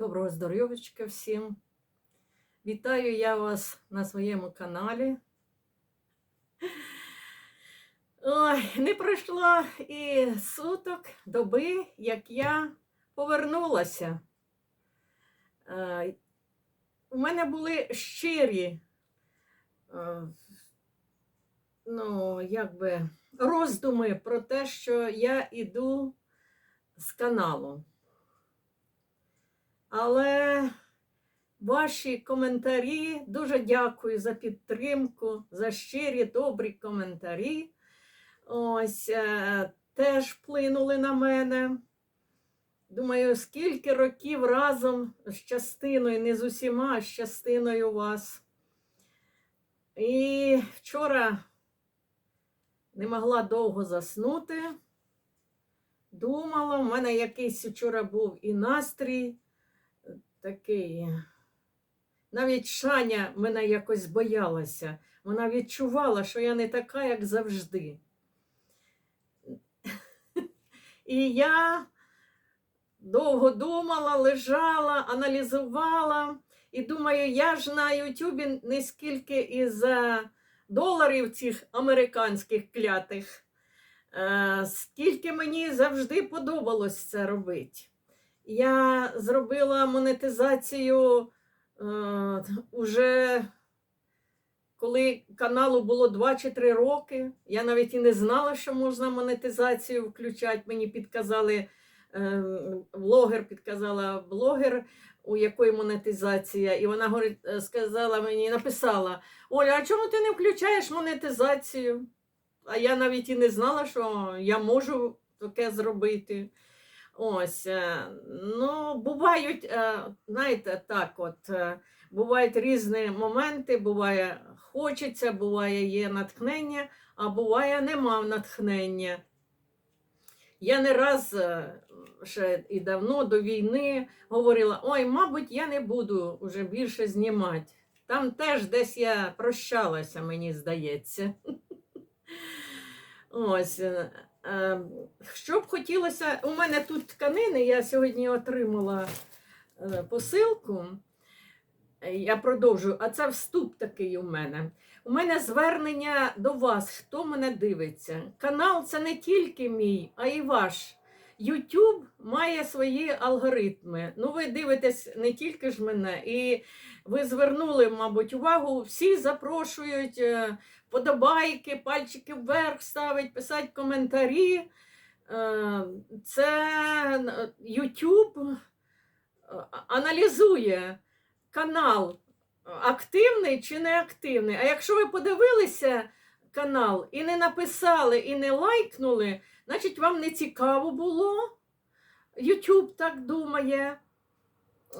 Доброго здоров'ячка всім. Вітаю я вас на своєму каналі. Ой, не пройшло і суток доби, як я повернулася. Е, У мене були щирі, е, ну, якби роздуми про те, що я іду з каналу. Але ваші коментарі, дуже дякую за підтримку, за щирі, добрі коментарі. Ось е, теж вплинули на мене. Думаю, скільки років разом з частиною, не з усіма, а з частиною вас. І вчора не могла довго заснути. Думала, в мене якийсь вчора був і настрій такий. Навіть Шаня мене якось боялася. Вона відчувала, що я не така, як завжди. І я довго думала, лежала, аналізувала. І думаю, я ж на Ютубі не скільки із доларів цих американських клятих, е, скільки мені завжди подобалось це робити. Я зробила монетизацію е, уже коли каналу було 2 чи 3 роки. Я навіть і не знала, що можна монетизацію включати. Мені підказали, е, блогер підказала блогер, у якої монетизація. І вона е, сказала мені, написала: Оля, а чому ти не включаєш монетизацію? А я навіть і не знала, що я можу таке зробити. Ось, е, ну, бувають, е, знаєте, так от, е, бувають різні моменти, буває хочеться, буває є натхнення, а буває нема натхнення. Я не раз ще і давно до війни говорила: ой, мабуть, я не буду вже більше знімати. Там теж десь я прощалася, мені здається. Ось. Що б хотілося, у мене тут тканини, я сьогодні отримала посилку. Я продовжую, а це вступ такий у мене. У мене звернення до вас, хто мене дивиться. Канал це не тільки мій, а й ваш. YouTube має свої алгоритми. Ну, ви дивитесь не тільки ж мене, і ви звернули, мабуть, увагу, всі запрошують подобайки, пальчики вверх ставить, писати коментарі. Це YouTube аналізує канал активний чи не активний. А якщо ви подивилися канал і не написали, і не лайкнули, значить вам не цікаво було. YouTube так думає.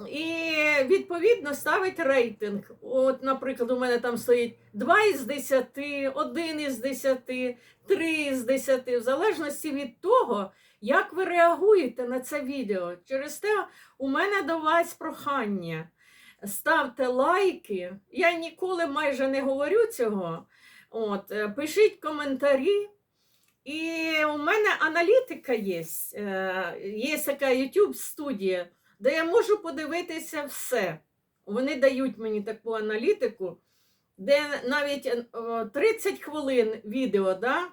І, відповідно, ставить рейтинг. От, наприклад, у мене там стоїть 2 із 10, 1 із 10, 3 із 10, в залежності від того, як ви реагуєте на це відео. Через те у мене до вас прохання. Ставте лайки. Я ніколи майже не говорю цього. От, е, Пишіть коментарі. І у мене аналітика є. Е, є така YouTube студія де я можу подивитися все. Вони дають мені таку аналітику, де навіть 30 е, хвилин відео, да?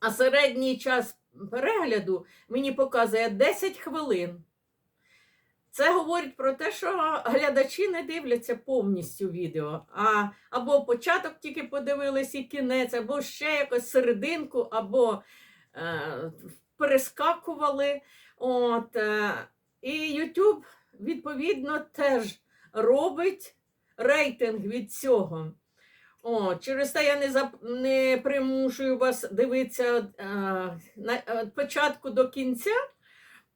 а середній час перегляду мені показує 10 хвилин. Це говорить про те, що глядачі не дивляться повністю відео, а або початок тільки подивились і кінець, або ще якось серединку, або е, перескакували. От, е, і YouTube, відповідно, теж робить рейтинг від цього. О, Через те я не зап... не примушую вас дивитися а, на а, початку до кінця,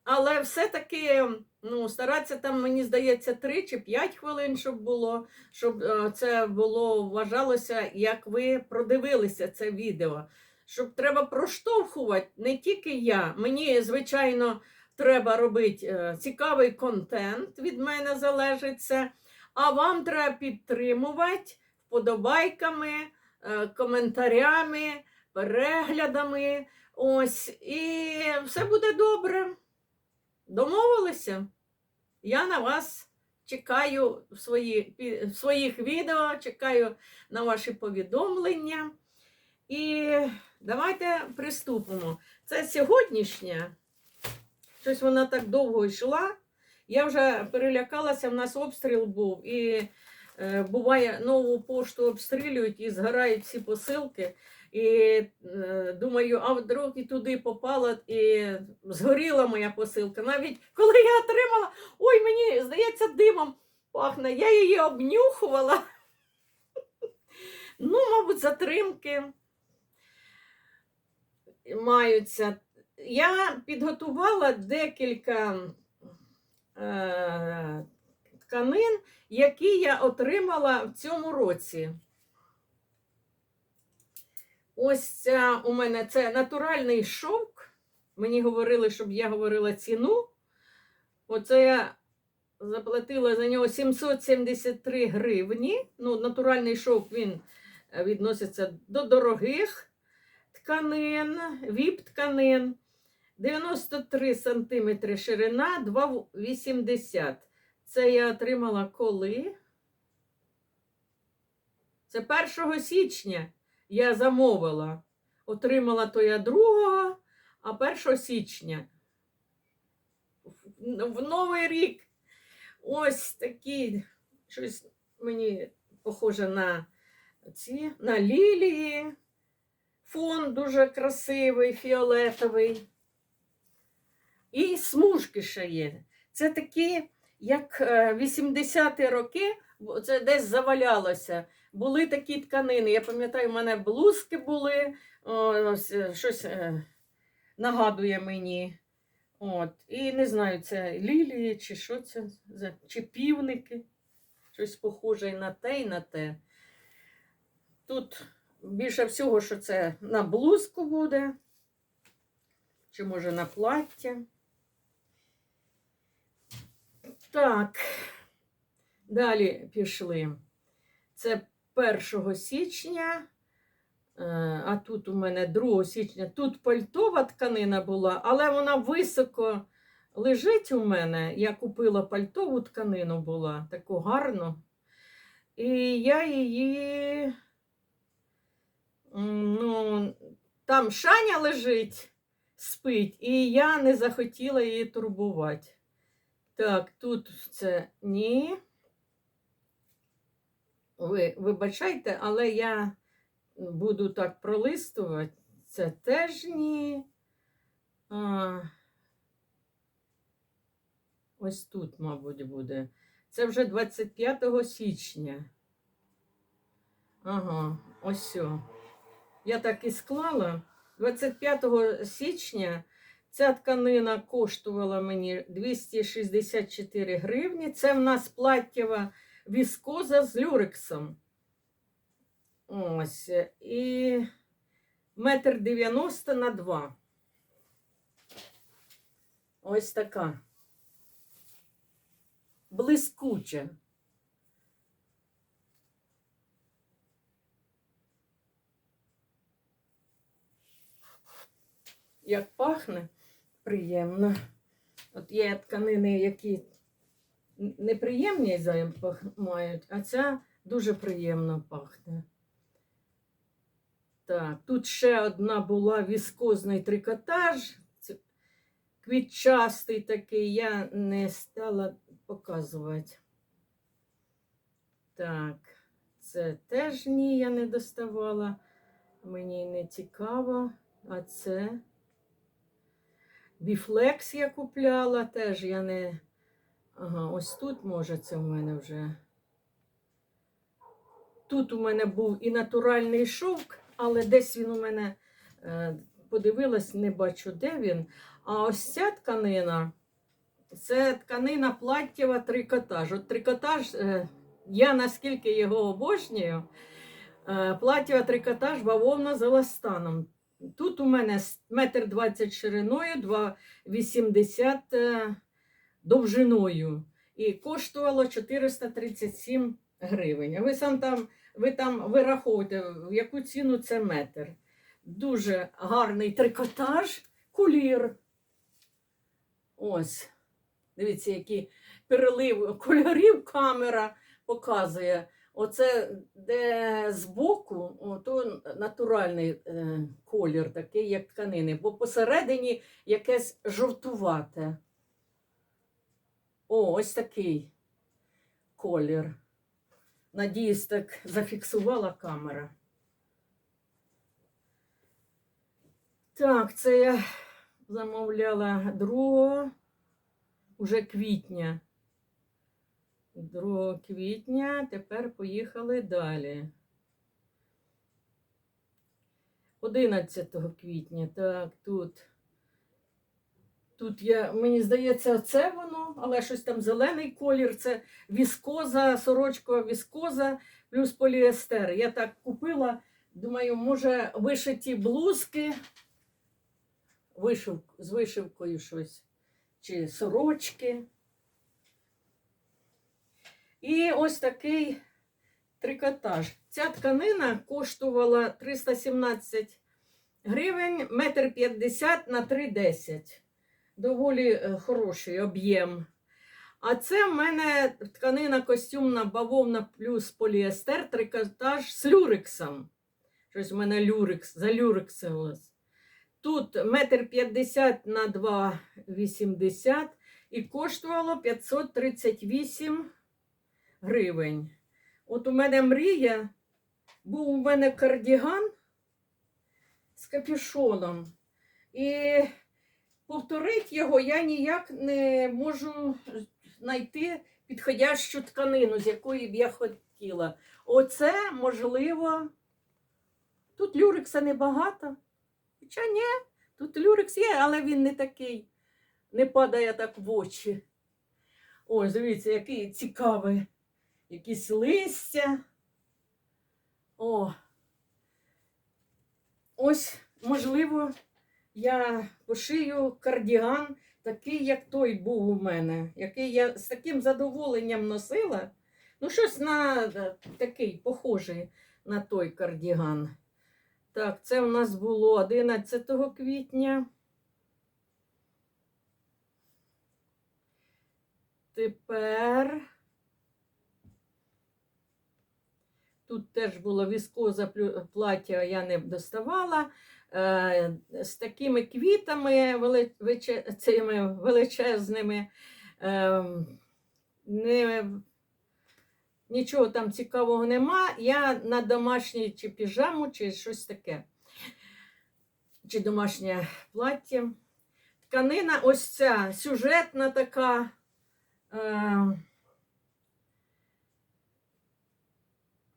але все-таки ну, старатися там, мені здається, 3 чи 5 хвилин, щоб було, щоб а, це було вважалося, як ви продивилися це відео. Щоб треба проштовхувати не тільки я. Мені, звичайно треба робити е, цікавий контент, від мене залежить це. А вам треба підтримувати вподобайками, е, коментарями, переглядами. Ось, і все буде добре. Домовилися? Я на вас чекаю в, свої, в своїх відео, чекаю на ваші повідомлення. І давайте приступимо. Це сьогоднішня. Щось вона так довго йшла. Я вже перелякалася, в нас обстріл був. І е, буває, нову пошту обстрілюють і згорають всі посилки. І е, думаю, а вдруг і туди попала, і згоріла моя посилка. Навіть коли я отримала, ой, мені здається, димом пахне. Я її обнюхувала. Ну, мабуть, затримки маються. Я підготувала декілька е, тканин, які я отримала в цьому році. Ось ця у мене це натуральний шовк. Мені говорили, щоб я говорила ціну. Оце я заплатила за нього 773 гривні. Ну, натуральний шовк він е, відноситься до дорогих тканин, віп-тканин. 93 см ширина, 2,80. Це я отримала коли? Це 1 січня я замовила. Отримала то я 2, а 1 січня. В Новий рік. Ось такі, щось мені похоже на ці, на лілії. Фон дуже красивий, фіолетовий. І смужки ще є. Це такі, як е, 80-ті роки, це десь завалялося. Були такі тканини. Я пам'ятаю, в мене блузки були, ось, е, щось е, нагадує мені. От. І не знаю, це лілії чи що це, чи півники. Щось похоже на те, і на те. Тут більше всього, що це на блузку буде, чи може на плаття. Так, далі пішли. Це 1 січня, е, а тут у мене 2 січня. Тут пальтова тканина була, але вона високо лежить у мене. Я купила пальтову тканину була, таку гарну. І я її. Ну, там Шаня лежить, спить, і я не захотіла її турбувати. Так, тут це ні. Ви вибачайте, але я буду так пролистувати. Це теж ні. А, ось тут, мабуть, буде. Це вже 25 січня. Ага, ось. Я так і склала. 25 січня ця тканина коштувала мені 264 гривні. Це в нас платтєва віскоза з люрексом. Ось. І метр 90 на 2. Ось така. Блискуча. Як пахне приємно. От є тканини, які неприємний запах мають, а ця дуже приємно пахне. Так, тут ще одна була віскозний трикотаж, квітчастий такий, я не стала показувати. Так, це теж ні, я не доставала. Мені не цікаво. А це біфлекс я купляла, теж я не. Ага, ось тут, може, це в мене вже. Тут у мене був і натуральний шовк, але десь він у мене е, подивилась, не бачу, де він. А ось ця тканина це тканина платтєва трикотаж. От трикотаж, е, я наскільки його обожнюю, е, платтєва трикотаж бавовна з еластаном. Тут у мене метр двадцять шириною, 2,80 е, довжиною. І коштувало 437 гривень. Ви сам там, ви там вираховуєте, в яку ціну це метр. Дуже гарний трикотаж, кулір. Ось. Дивіться, які перелив кольорів камера показує. Оце де збоку, то натуральний е, колір, такий, як тканини, бо посередині якесь жовтувате. О, ось такий колір. Надіюсь, так зафіксувала камера. Так, це я замовляла 2 уже квітня. 2 квітня, тепер поїхали далі. 11 квітня, так, тут. Тут я, мені здається, це воно, але щось там зелений колір, це віскоза, сорочкова віскоза плюс поліестер. Я так купила, думаю, може вишиті блузки, вишив, з вишивкою щось, чи сорочки. І ось такий трикотаж. Ця тканина коштувала 317 гривень, метр 50 на 3,10. Доволі е, хороший об'єм. А це в мене тканина костюмна бавовна плюс поліестер, трикотаж з люрексом. Щось в мене люрекс, за люрексилось. Тут метр 50 на 2,80 і коштувало 538 гривень. От у мене мрія, був у мене кардіган з капюшоном. І повторити його я ніяк не можу знайти підходящу тканину, з якої б я хотіла. Оце можливо. Тут люрекса небагато. Хоча ні, тут люрекс є, але він не такий, не падає так в очі. Ось, дивіться, який цікавий. Якісь листя. О. Ось, можливо, я пошию кардіган такий, як той був у мене, який я з таким задоволенням носила. Ну, щось на е, такий похожий на той кардіган. Так, це у нас було 11 квітня. Тепер тут теж було віскоза плаття, я не доставала. Е, з такими квітами цими величезними. Е, не, нічого там цікавого нема. Я на домашній чи піжаму, чи щось таке. Чи домашнє плаття. Тканина ось ця сюжетна така. Е,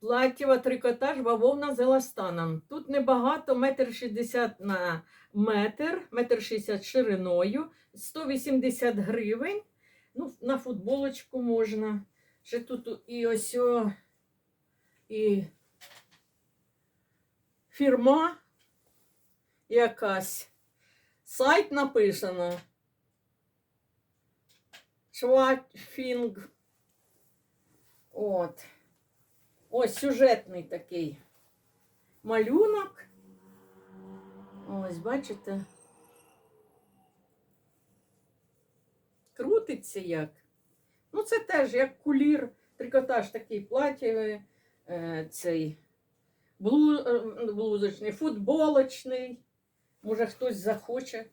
Платтєва трикотаж бавовна з еластаном. Тут небагато, метр шістдесят на метр, метр шістдесят шириною, 180 гривень. Ну, на футболочку можна. Ще тут і ось о, і фірма якась. Сайт написано. Шватфінг. От. Ось сюжетний такий малюнок. Ось, бачите? Крутиться як. Ну, це теж як кулір, трикотаж такий платєвий, е, цей е, блузочний, футболочний. Може, хтось захоче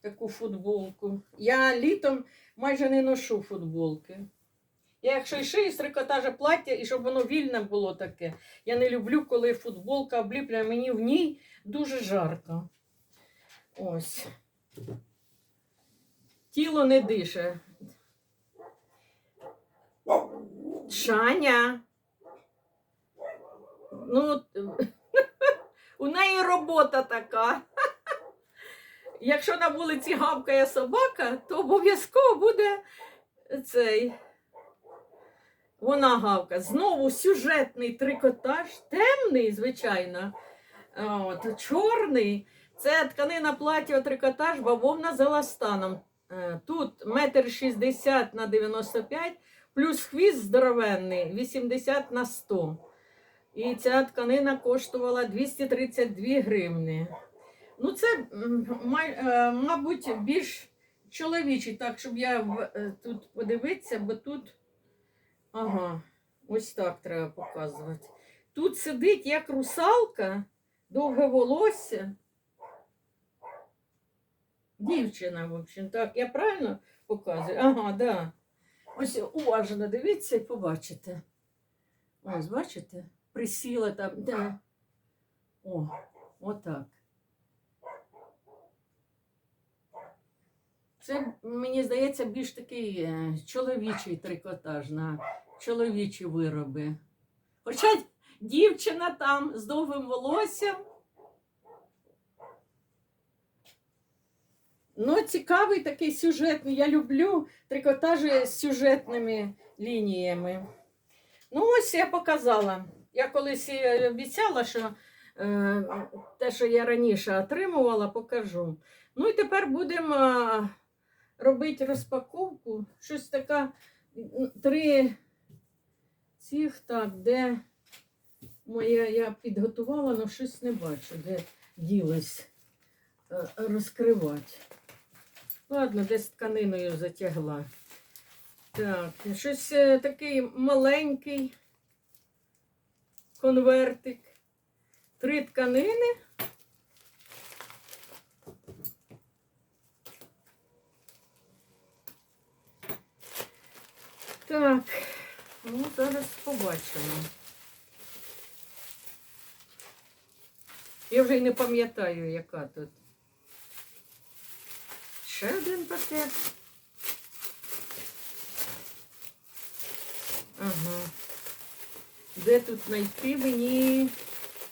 таку футболку. Я літом майже не ношу футболки. Я якщо і шию з трикотажа плаття, і щоб воно вільне було таке. Я не люблю, коли футболка обліплює, мені в ній дуже жарко. Ось. Тіло не дише. Шаня. Ну, у неї робота така. Якщо на вулиці гавкає собака, то обов'язково буде цей. Вона гавка. Знову сюжетний трикотаж, темний, звичайно. От, чорний. Це тканина плаття трикотаж, бавовна з еластаном. Е, Тут метр шістдесят на 95, плюс хвіст здоровенний 80 на 100. І ця тканина коштувала 232 гривни. Ну, це, е, мабуть, більш чоловічий, так, щоб я е, тут подивитися, бо тут. Ага, ось так треба показувати. Тут сидить як русалка, довге волосся. Дівчина, в общем, так, я правильно показую? Ага, да. Ось уважно дивіться і побачите. Ось, бачите? Присіла там. Да. О, отак. Це, мені здається, більш такий е, чоловічий трикотаж на чоловічі вироби. Хоча дівчина там з довгим волоссям. Ну, цікавий такий сюжетний. Я люблю трикотажі з сюжетними лініями. Ну, ось я показала. Я колись обіцяла, що е, те, що я раніше отримувала, покажу. Ну і тепер будемо е, робити розпаковку. Щось така три цих так, де моє я підготувала, але щось не бачу, де ділось е, розкривати. Ладно, десь тканиною затягла. Так, щось е, такий маленький конвертик. Три тканини. Так, ну зараз побачимо. Я вже й не пам'ятаю, яка тут. Ще один пакет. Ага. Де тут знайти мені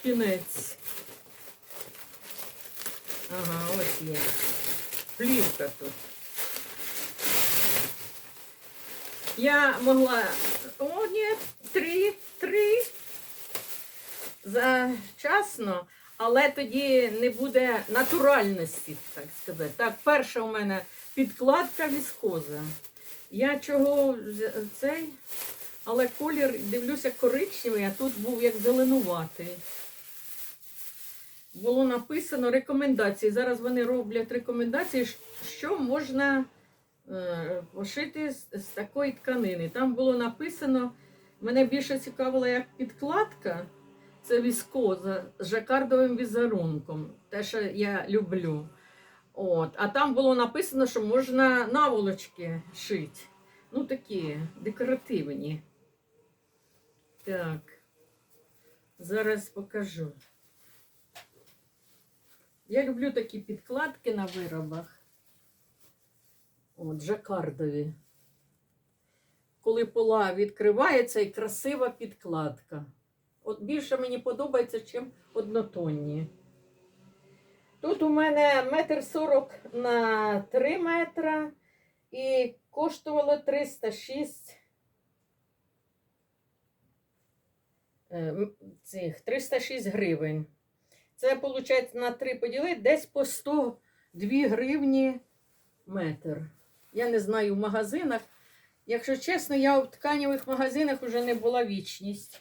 кінець? Ага, ось є. Плівка тут. Я могла. О, ні, три, три. Зачасно, але тоді не буде натуральності, так сказати. Так, перша у мене підкладка віскоза. Я чого цей, але колір, дивлюся, коричневий, а тут був як зеленуватий. Було написано рекомендації. Зараз вони роблять рекомендації, що можна пошити з, з такої тканини. Там було написано, мене більше цікавило, як підкладка. Це віскоза з жакардовим візерунком. Те, що я люблю. От. А там було написано, що можна наволочки шити. Ну, такі декоративні. Так. Зараз покажу. Я люблю такі підкладки на виробах. От, жакардові. Коли пола відкривається і красива підкладка. От більше мені подобається, ніж однотонні. Тут у мене метр сорок на 3 метра і коштувало 306 е, цих 306 гривень. Це, виходить, на 3 поділити десь по 102 гривні метр. Я не знаю в магазинах. Якщо чесно, я в тканевих магазинах вже не була вічність.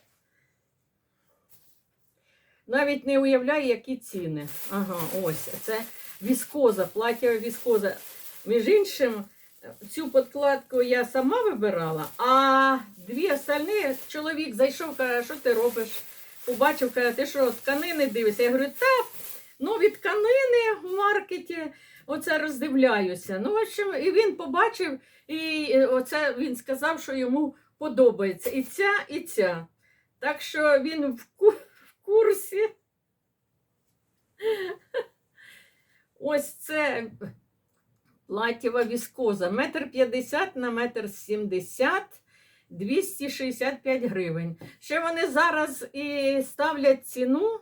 Навіть не уявляю, які ціни. Ага, ось це віскоза, плаття віскоза. Між іншим, цю подкладку я сама вибирала, а дві остальні чоловік зайшов, каже, що ти робиш? Побачив, каже, ти що, тканини дивишся? Я говорю, та нові тканини в маркеті, оце роздивляюся. Ну, в общем, і він побачив, і е, оце він сказав, що йому подобається. І ця, і ця. Так що він в ку- в курсі. Ось це платєва віскоза. Метр п'ятдесят на метр сімдесят. 265 гривень. Ще вони зараз і ставлять ціну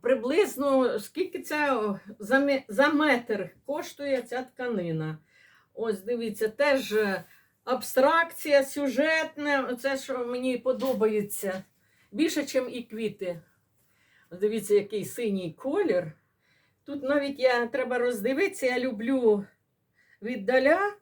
приблизно, скільки це за, за метр коштує ця тканина. Ось дивіться, теж е, абстракція, сюжетне, це що мені подобається. Більше, ніж і квіти. Дивіться, який синій колір. Тут навіть я треба роздивитися, я люблю віддаля.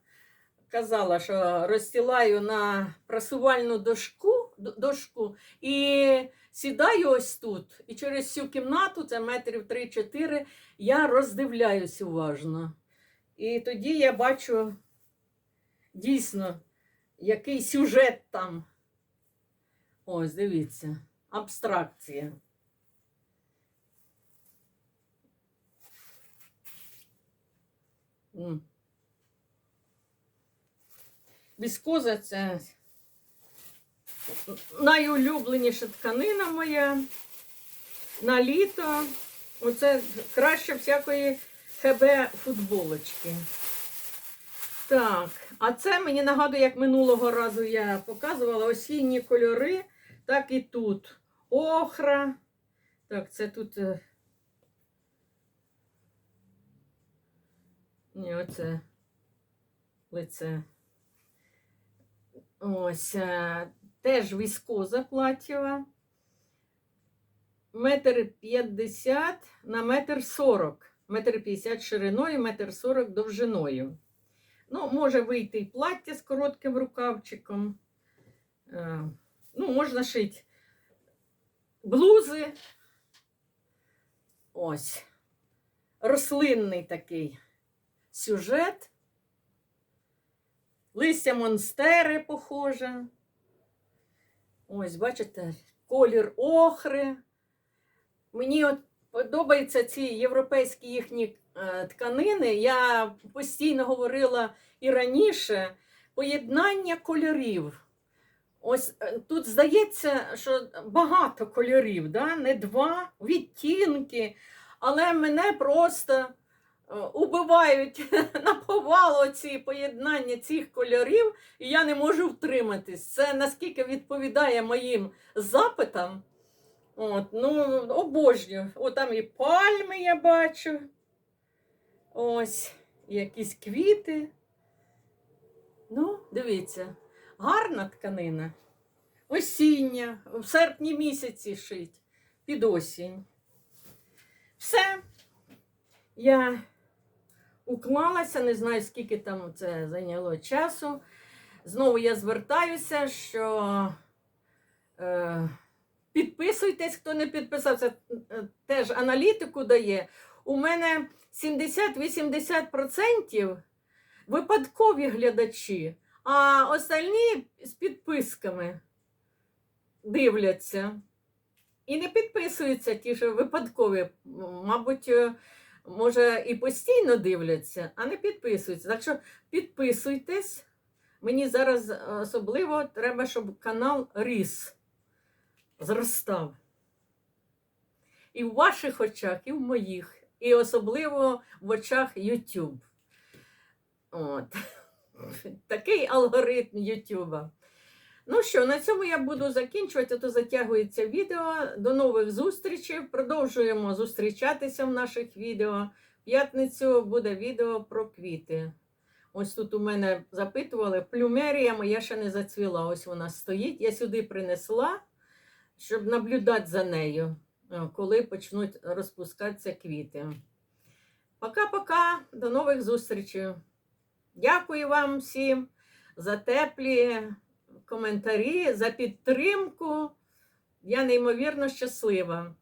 Казала, що розстілаю на прасувальну дошку, дошку і сідаю ось тут. І через всю кімнату, це метрів 3-4, я роздивляюсь уважно. І тоді я бачу дійсно, який сюжет там. Ось, дивіться, абстракція. Віскоза це найулюбленіша тканина моя на літо. Оце краще всякої ХБ футболочки. Так, а це мені нагадує, як минулого разу я показувала осінні кольори, так і тут. Охра. Так, це тут. е, Ні, оце лице. Ось. Теж віскоза платєва. Метр п'ятдесят на метр сорок. Метр п'ятдесят шириною, метр сорок довжиною. Ну, може вийти і плаття з коротким рукавчиком. Е, Ну, можна шити блузи. Ось. Рослинний такий сюжет. Листя монстери похоже. Ось, бачите, колір охри. Мені от подобаються ці європейські їхні е, тканини. Я постійно говорила і раніше поєднання кольорів. Ось е, тут здається, що багато кольорів, да? не два відтінки, але мене просто убивають на повало ці поєднання цих кольорів, і я не можу втриматись. Це наскільки відповідає моїм запитам. От, ну, обожнюю. О, там і пальми я бачу. Ось, якісь квіти. Ну, дивіться, гарна тканина. Осіння, в серпні місяці шить, під осінь. Все. Я уклалася, не знаю, скільки там це зайняло часу. Знову я звертаюся, що. Е, Підписуйтесь, хто не підписався, е, теж аналітику дає. У мене 70-80% випадкові глядачі, а остальні з підписками дивляться. І не підписуються ті, що випадкові. Мабуть, е, може, і постійно дивляться, а не підписуються. Так що підписуйтесь. Мені зараз особливо треба, щоб канал ріс зростав. І в ваших очах, і в моїх, і особливо в очах YouTube. От. Такий алгоритм YouTube. Ну що, на цьому я буду закінчувати, а то затягується відео. До нових зустрічей. Продовжуємо зустрічатися в наших відео. П'ятницю буде відео про квіти. Ось тут у мене запитували, плюмерія моя ще не зацвіла. Ось вона стоїть. Я сюди принесла щоб наблюдати за нею, е, коли почнуть розпускатися квіти. Пока-пока, до нових зустрічей. Дякую вам всім за теплі коментарі, за підтримку. Я неймовірно щаслива.